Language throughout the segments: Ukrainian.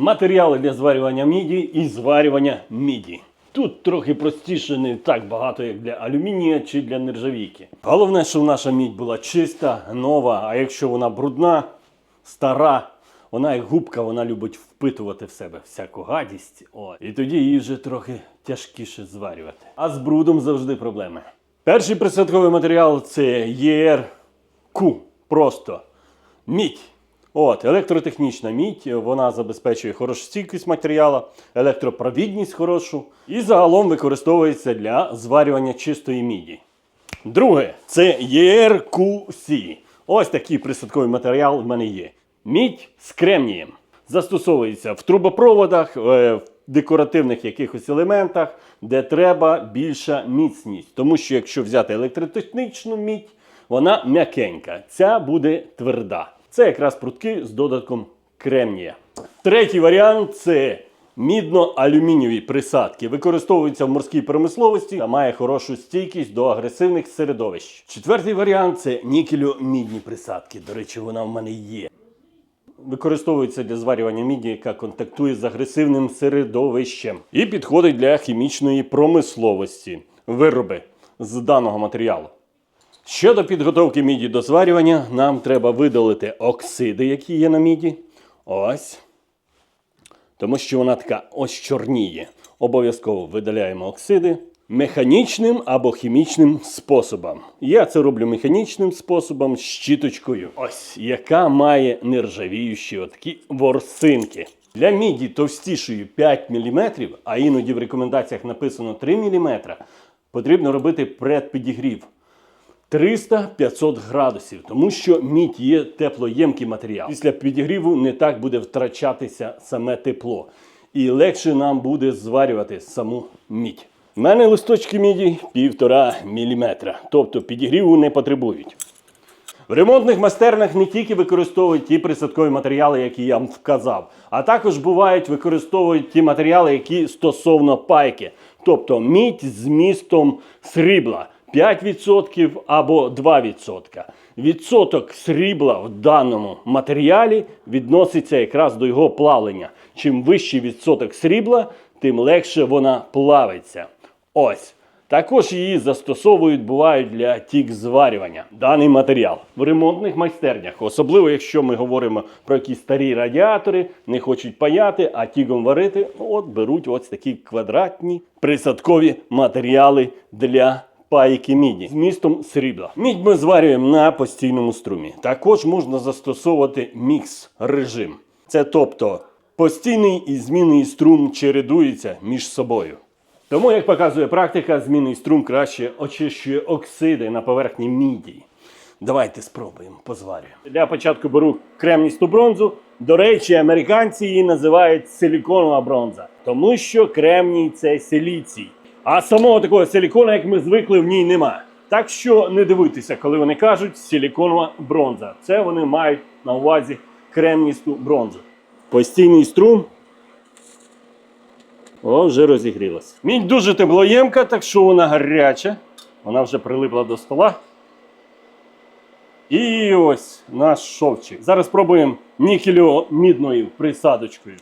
Матеріали для зварювання міді і зварювання міді. Тут трохи простіше, не так багато, як для алюмінія чи для нержавійки. Головне, щоб наша мідь була чиста, нова, а якщо вона брудна, стара, вона як губка, вона любить впитувати в себе всяку гадість. О, і тоді її вже трохи тяжкіше зварювати. А з брудом завжди проблеми. Перший присадковий матеріал це ЄРК. Просто мідь. От, електротехнічна мідь, вона забезпечує хорошу стійкість матеріалу, електропровідність хорошу і загалом використовується для зварювання чистої міді. Друге, це ERQC. Ось такий присадковий матеріал в мене є. Мідь з кремнієм. Застосовується в трубопроводах, е, в декоративних якихось елементах, де треба більша міцність. Тому що якщо взяти електротехнічну мідь, вона м'якенька. Ця буде тверда. Це якраз прутки з додатком кремнія. Третій варіант це мідно-алюмінієві присадки. Використовуються в морській промисловості та має хорошу стійкість до агресивних середовищ. Четвертий варіант це нікелю-мідні присадки. До речі, вона в мене є. Використовується для зварювання міді, яка контактує з агресивним середовищем і підходить для хімічної промисловості. Вироби з даного матеріалу. Щодо підготовки міді до зварювання, нам треба видалити оксиди, які є на міді. Ось. Тому що вона така ось чорніє. Обов'язково видаляємо оксиди механічним або хімічним способом. Я це роблю механічним способом щіточкою. Ось, яка має нержавіючі отакі ворсинки. Для міді товстішої 5 мм, а іноді в рекомендаціях написано 3 мм, потрібно робити предпідігрів. 300-500 градусів, тому що мідь є теплоємкий матеріал. Після підігріву не так буде втрачатися саме тепло. І легше нам буде зварювати саму мідь. У мене листочки міді 1,5 мм, тобто підігріву не потребують. В ремонтних майстернях не тільки використовують ті присадкові матеріали, які я вам вказав, а також бувають використовують ті матеріали, які стосовно пайки, тобто мідь з містом срібла. 5% або 2%. Відсоток срібла в даному матеріалі відноситься якраз до його плавлення. Чим вищий відсоток срібла, тим легше вона плавиться. Ось. Також її застосовують бувають для тік зварювання. Даний матеріал в ремонтних майстернях, особливо якщо ми говоримо про якісь старі радіатори, не хочуть паяти, а тігом варити, от беруть ось такі квадратні присадкові матеріали для пайки міді з містом срібла. Мідь ми зварюємо на постійному струмі. Також можна застосовувати мікс режим. Це тобто постійний і змінний струм чередуються між собою. Тому, як показує практика, змінний струм краще очищує оксиди на поверхні міді. Давайте спробуємо позварюємо. Для початку беру кремністу бронзу. До речі, американці її називають силіконова бронза, тому що кремній це силіцій. А самого такого силікона, як ми звикли, в ній нема. Так що не дивуйтеся, коли вони кажуть силіконова бронза. Це вони мають на увазі кремністу бронзу. Постійний струм. О, вже розігрілася. Мідь дуже теплоємка, так що вона гаряча. Вона вже прилипла до стола. І ось наш шовчик. Зараз спробуємо нікелю-мідною присадочкою.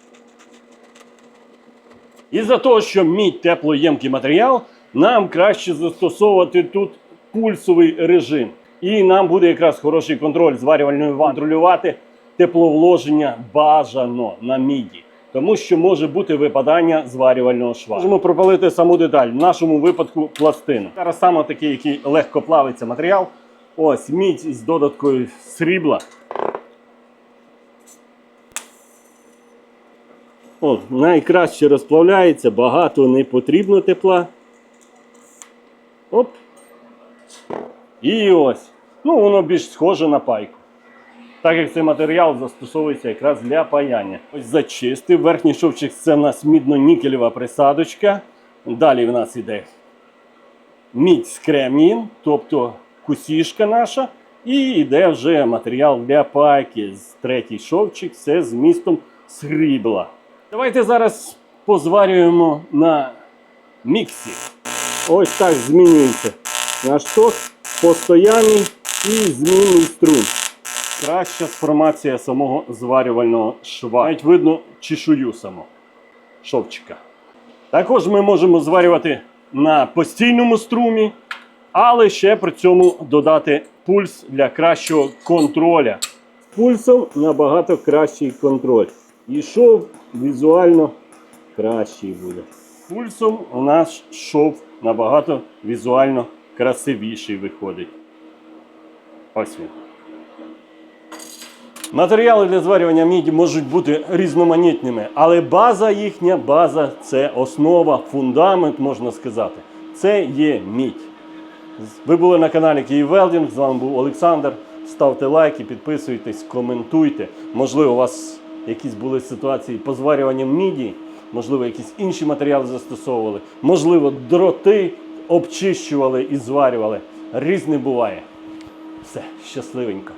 Із-за того, що мідь теплоємкий матеріал, нам краще застосовувати тут пульсовий режим. І нам буде якраз хороший контроль зварювальної ванни. контролювати тепловложення бажано на міді. Тому що може бути випадання зварювального шва. Можемо пропалити саму деталь, в нашому випадку пластину. Зараз саме такий, який легко плавиться матеріал. Ось мідь з додаткою срібла. О, найкраще розплавляється, багато не потрібно тепла. Оп. І ось. Ну, воно більш схоже на пайку. Так як цей матеріал застосовується якраз для паяння. Ось зачистив. Верхній шовчик це в нас мідно-нікелева присадочка. Далі в нас іде мідь з кремнієм, тобто кусішка наша. І йде вже матеріал для пайки. Третій шовчик це з містом срібла. Давайте зараз позварюємо на міксі. Ось так змінюється наш ток, постоянний і змінний струм. Краща сформація самого зварювального шва. Навіть видно чешую само шовчика. Також ми можемо зварювати на постійному струмі, але ще при цьому додати пульс для кращого контроля. Пульсом набагато кращий контроль. І шов візуально кращий буде. Пульсом у нас шов набагато візуально красивіший виходить. Ось він. Матеріали для зварювання міді можуть бути різноманітними, але база їхня, база це основа, фундамент, можна сказати. Це є мідь. Ви були на каналі Київ Велдінг, з вами був Олександр. Ставте лайки, підписуйтесь, коментуйте. Можливо, у вас якісь були ситуації по зварюванням міді, можливо, якісь інші матеріали застосовували, можливо, дроти обчищували і зварювали. Різне буває. Все, щасливенько.